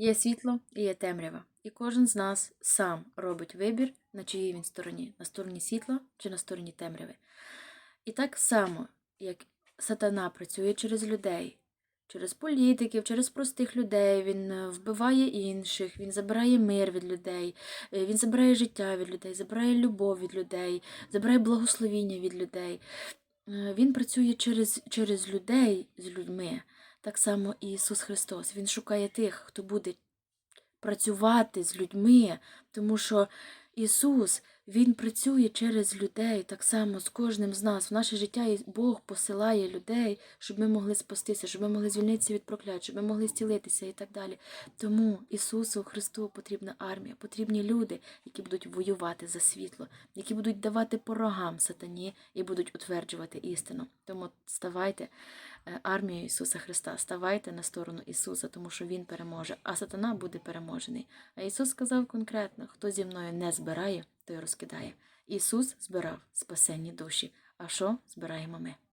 Є світло і є темрява. І кожен з нас сам робить вибір, на чиїй він стороні, на стороні світла чи на стороні темряви. І так само, як сатана працює через людей, через політиків, через простих людей, він е, вбиває інших, він забирає мир від людей, е, він забирає життя від людей, забирає любов від людей, забирає благословіння від людей. Е, Він працює через, через людей з людьми. Так само і Ісус Христос. Він шукає тих, хто буде працювати з людьми, тому що Ісус, Він працює через людей, так само з кожним з нас. В наше життя Бог посилає людей, щоб ми могли спастися, щоб ми могли звільнитися від проклять, щоб ми могли зцілитися і так далі. Тому Ісусу Христу потрібна армія, потрібні люди, які будуть воювати за світло, які будуть давати по рогам сатані і будуть утверджувати істину. Тому ставайте е, армією Ісуса Христа, ставайте на сторону Ісуса, тому що Він переможе, а сатана буде переможений. А Ісус сказав конкретно: хто зі мною не збирає, той розкидає. Ісус збирав спасенні душі. А що збираємо ми?